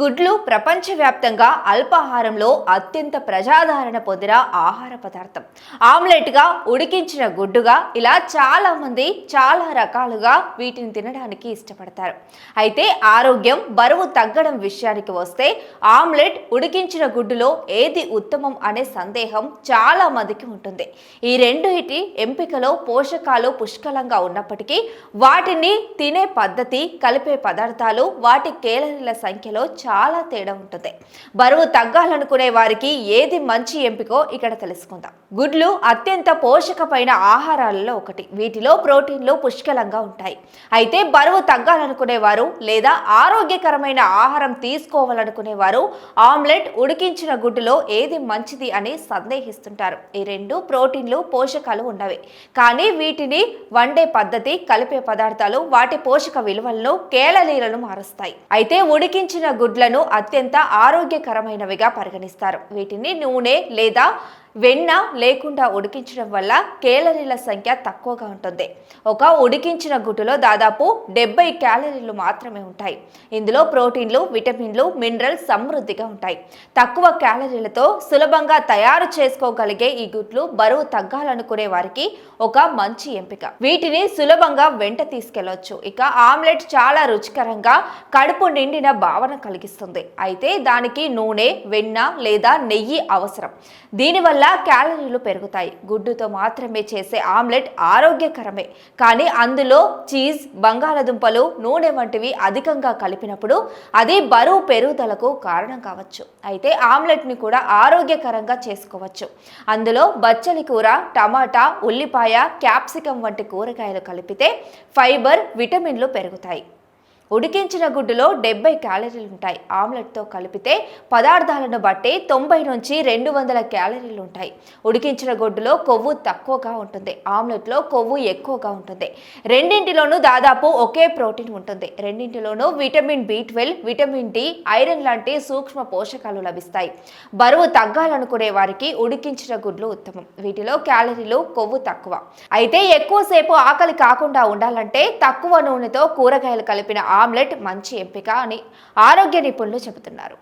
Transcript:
గుడ్లు ప్రపంచవ్యాప్తంగా అల్పాహారంలో అత్యంత ప్రజాదరణ పొందిన ఆహార పదార్థం. ఆమ్లెట్గా ఉడికించిన గుడ్డుగా ఇలా చాలామంది చాలా రకాలుగా వీటిని తినడానికి ఇష్టపడతారు. అయితే ఆరోగ్యం బరువు తగ్గడం విషయానికి వస్తే ఆమ్లెట్ ఉడికించిన గుడ్డులో ఏది ఉత్తమం అనే సందేహం చాలా మందికి ఉంటుంది. ఈ రెండు ఎంపికలో పోషకాలు పుష్కలంగా ఉన్నప్పటికీ వాటిని తినే పద్ధతి కలిపే పదార్థాలు వాటి కేలరీల సంఖ్యలో చాలా తేడా ఉంటుంది. బరువు తగ్గాలనుకునే వారికి ఏది మంచి ఎంపికో ఇక్కడ తెలుసుకుందాం. గుడ్లు అత్యంత పోషకమైన ఆహారాలలో ఒకటి. వీటిలో ప్రోటీన్లు పుష్కలంగా ఉంటాయి. అయితే బరువు తగ్గాలనుకునే వారు లేదా ఆరోగ్యకరమైన ఆహారం తీసుకోవాలనుకునే వారు ఆమ్లెట్ ఉడికించిన గుడ్డులో ఏది మంచిది అని సందేహిస్తుంటారు. ఈ రెండు ప్రోటీన్లు పోషకాలు ఉన్నవి. కానీ వీటిని వండే పద్ధతి కలిపే పదార్థాలు వాటి పోషక విలువలను కేలరీలను మారుస్తాయి. అయితే ఉడికించిన గుడ్లను అత్యంత ఆరోగ్యకరమైనవిగా పరిగణిస్తారు. వీటిని నూనె లేదా వెన్న లేకుండా ఉడికించడం వల్ల కేలరీల సంఖ్య తక్కువగా ఉంటుంది. ఒక ఉడికించిన గుడ్డులో దాదాపు డెబ్బై క్యాలరీలు మాత్రమే ఉంటాయి. ఇందులో ప్రోటీన్లు విటమిన్లు మినరల్స్ సమృద్ధిగా ఉంటాయి. తక్కువ క్యాలరీలతో సులభంగా తయారు చేసుకోగలిగే ఈ గుడ్లు బరువు తగ్గాలనుకునే వారికి ఒక మంచి ఎంపిక. వీటిని సులభంగా వెంట తీసుకెళ్ళొచ్చు. ఇక ఆమ్లెట్ చాలా రుచికరంగా కడుపు నిండిన భావన కలిగిస్తుంది. అయితే దానికి నూనె వెన్న లేదా నెయ్యి అవసరం. దీనివల్ల క్యాలరీలు పెరుగుతాయి. గుడ్డుతో మాత్రమే చేసే ఆమ్లెట్ ఆరోగ్యకరమే. కానీ అందులో చీజ్ బంగాళదుంపలు నూనె వంటివి అధికంగా కలిపినప్పుడు అది బరువు పెరుగుదలకు కారణం కావచ్చు. అయితే ఆమ్లెట్ని కూడా ఆరోగ్యకరంగా చేసుకోవచ్చు. అందులో బచ్చలి కూర టమాటా ఉల్లిపాయ క్యాప్సికం వంటి కూరగాయలు కలిపితే ఫైబర్ విటమిన్లు పెరుగుతాయి. ఉడికించిన గుడ్డులో డెబ్బై క్యాలరీలు ఉంటాయి. ఆమ్లెట్తో కలిపితే పదార్థాలను బట్టి తొంభై నుంచి రెండు వందల క్యాలరీలు ఉంటాయి. ఉడికించిన గుడ్డులో కొవ్వు తక్కువగా ఉంటుంది. ఆమ్లెట్లో కొవ్వు ఎక్కువగా ఉంటుంది. రెండింటిలోనూ దాదాపు ఒకే ప్రోటీన్ ఉంటుంది. రెండింటిలోనూ vitamin B twelve vitamin D iron లాంటి సూక్ష్మ పోషకాలు లభిస్తాయి. బరువు తగ్గాలనుకునే వారికి ఉడికించిన గుడ్లు ఉత్తమం. వీటిలో క్యాలరీలు కొవ్వు తక్కువ. అయితే ఎక్కువసేపు ఆకలి కాకుండా ఉండాలంటే తక్కువ నూనెతో కూరగాయలు కలిపిన ఆమ్లెట్ మంచి ఎంపిక అని ఆరోగ్య నిపుణులు చెబుతున్నారు.